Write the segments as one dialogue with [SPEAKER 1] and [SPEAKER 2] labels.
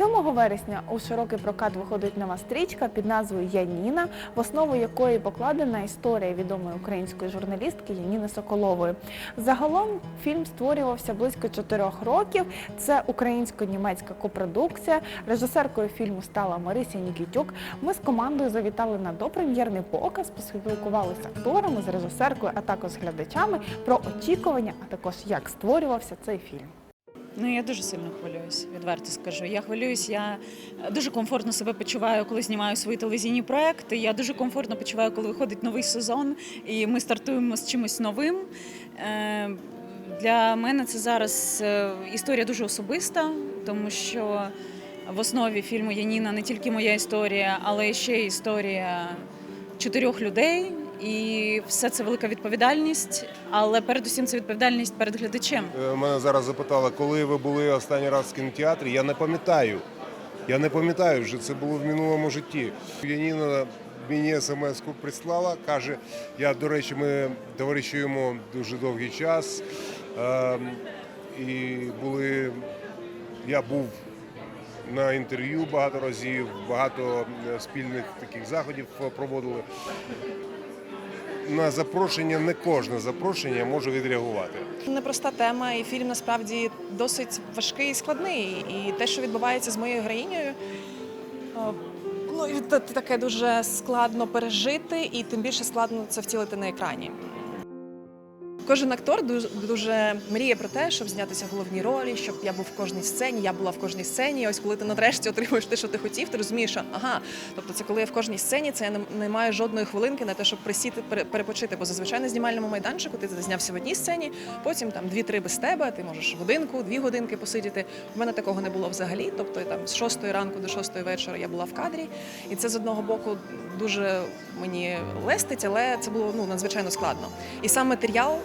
[SPEAKER 1] 7 вересня у широкий прокат виходить нова стрічка під назвою Яніна, в основу якої покладена історія відомої української журналістки Яніни Соколової. Загалом фільм створювався близько чотирьох років. Це українсько-німецька копродукція. Режисеркою фільму стала Марися Нікітюк. Ми з командою завітали на допрем'єрний показ, поспілкувалися з акторами, з режисеркою, а також глядачами про очікування, а також як створювався цей фільм.
[SPEAKER 2] Ну я дуже сильно хвилююсь, відверто скажу. Я хвилююсь, я дуже комфортно себе почуваю, коли знімаю свої телевізійні проекти. Я дуже комфортно почуваю, коли виходить новий сезон, і ми стартуємо з чимось новим. Е, Для мене це зараз е, історія дуже особиста, тому що в основі фільму Яніна не тільки моя історія, але ще історія чотирьох людей. І все це велика відповідальність, але передусім це відповідальність перед глядачем.
[SPEAKER 3] Е, Мене зараз запитали, коли ви були останній раз в кінотеатрі. Я не пам'ятаю. Я не пам'ятаю вже, це було в минулому житті. Яніна мені смс-ку прислала, каже, я, до речі, ми товаришуємо дуже довгий час. Е, і були, я був на інтерв'ю багато разів, багато е, спільних таких заходів проводили. На запрошення не кожне запрошення може відреагувати.
[SPEAKER 4] Непроста тема, і фільм насправді досить важкий і складний. І те, що відбувається з моєю героїнею, ну таке дуже складно пережити, і тим більше складно це втілити на екрані. Кожен актор дуже, дуже мріє про те, щоб знятися в головній ролі, щоб я був в кожній сцені, я була в кожній сцені. І ось коли ти нарешті отримуєш те, що ти хотів, ти розумієш, що ага, тобто це коли я в кожній сцені, це я не, маю жодної хвилинки на те, щоб присіти, пере- перепочити. Бо зазвичай на знімальному майданчику ти знявся в одній сцені, потім там дві-три без тебе, ти можеш годинку, дві годинки посидіти. У мене такого не було взагалі. Тобто там з шостої ранку до шостої вечора я була в кадрі, і це з одного боку дуже мені лестить, але це було ну надзвичайно складно. І сам матеріал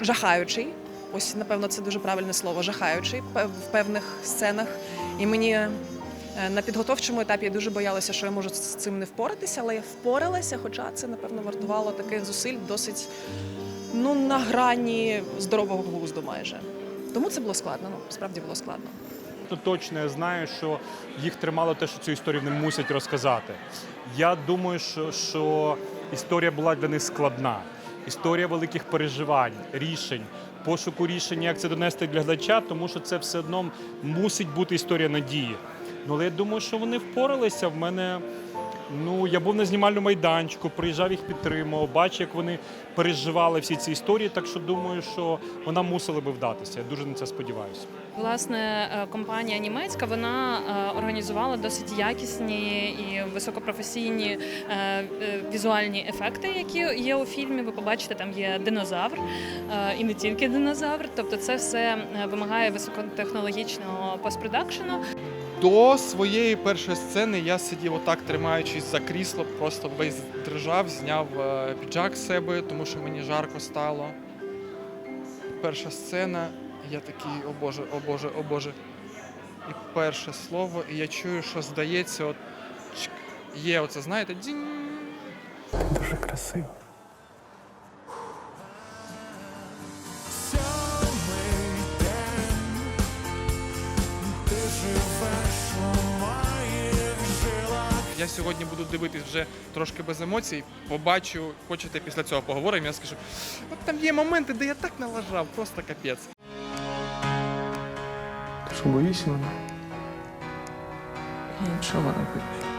[SPEAKER 4] жахаючий. Ось, напевно, це дуже правильне слово жахаючий в певних сценах. І мені е, на підготовчому етапі я дуже боялася, що я можу з цим не впоратися, але я впоралася, хоча це, напевно, вартувало таких зусиль досить ну, на грані здорового глузду майже. Тому це було складно, ну, справді було складно.
[SPEAKER 5] То точно я знаю, що їх тримало те, що цю історію не мусять розказати. Я думаю, що, що історія була для них складна. Історія великих переживань, рішень, пошуку рішення, як це донести для глядача, тому що це все одно мусить бути історія надії. Ну, але я думаю, що вони впоралися. В мене ну я був на знімальному майданчику, приїжджав їх підтримував, бачив, як вони переживали всі ці історії. Так що думаю, що вона мусила би вдатися. Я дуже на це сподіваюся.
[SPEAKER 6] Власне, е, компанія німецька вона е, організувала досить якісні і високопрофесійні е, візуальні ефекти, які є у фільмі. Ви побачите, там є динозавр і не тільки динозавр. Тобто, це все вимагає високотехнологічного постпродакшену.
[SPEAKER 7] До своєї першої сцени я сидів отак, тримаючись за крісло, просто весь дрижав, зняв е, піджак з себе, тому що мені жарко стало. Перша сцена, я такий, о Боже, о Боже, о Боже. І перше слово, і я чую, що здається, от є оце, знаєте, дзінь.
[SPEAKER 8] Дуже красиво.
[SPEAKER 7] Я сьогодні буду дивитись вже трошки без емоцій. Побачу, хочете після цього поговоримо. Я скажу, от там є моменти, де я так налажав, просто капець.
[SPEAKER 8] Ти що боїшся мене? Нічого не боюсь.